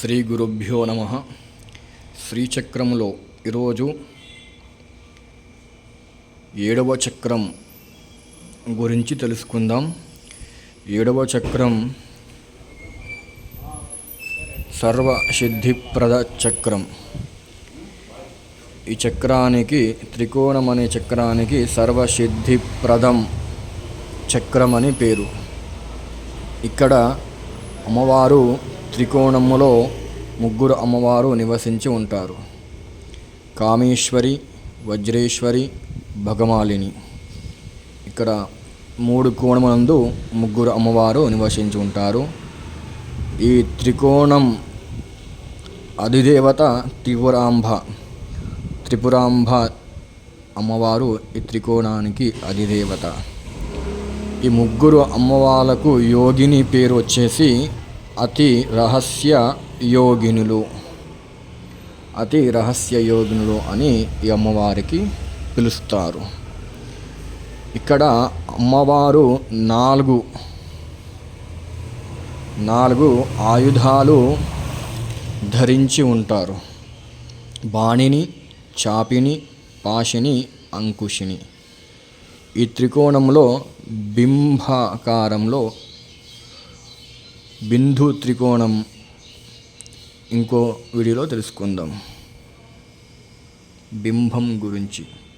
శ్రీ గురుభ్యో నమ. శ్రీచక్రంలో ఈరోజు ఏడవ చక్రం గురించి తెలుసుకుందాం. ఏడవ చక్రం సర్వసిద్ధిప్రద చక్రం. ఈ చక్రానికి త్రికోణం అనే చక్రానికి సర్వసిద్ధిప్రదం చక్రం అని పేరు. ఇక్కడ అమ్మవారు త్రికోణములో ముగ్గురు అమ్మవారు నివసించి ఉంటారు. కామేశ్వరి వజ్రేశ్వరి భగమాలిని. ఇక్కడ మూడు కోణములందు ముగ్గురు అమ్మవారు నివసించి ఉంటారు. ఈ త్రికోణం అధిదేవత త్రిపురాంభ. త్రిపురాంబ అమ్మవారు ఈ త్రికోణానికి అధిదేవత. ఈ ముగ్గురు అమ్మవార్లకు యోగిని పేరు వచ్చేసి అతి రహస్య యోగినులు. అతి రహస్య యోగినులు అని ఈ అమ్మవారికి పిలుస్తారు. ఇక్కడ అమ్మవారు నాలుగు నాలుగు ఆయుధాలు ధరించి ఉంటారు. బాణిని చాపిని పాషిని అంకుశిని. ఈ త్రికోణంలో బింబాకారంలో బిందు త్రికోణం ఇంకో వీడియోలో తెలుసుకుందాం. బింబం గురించి.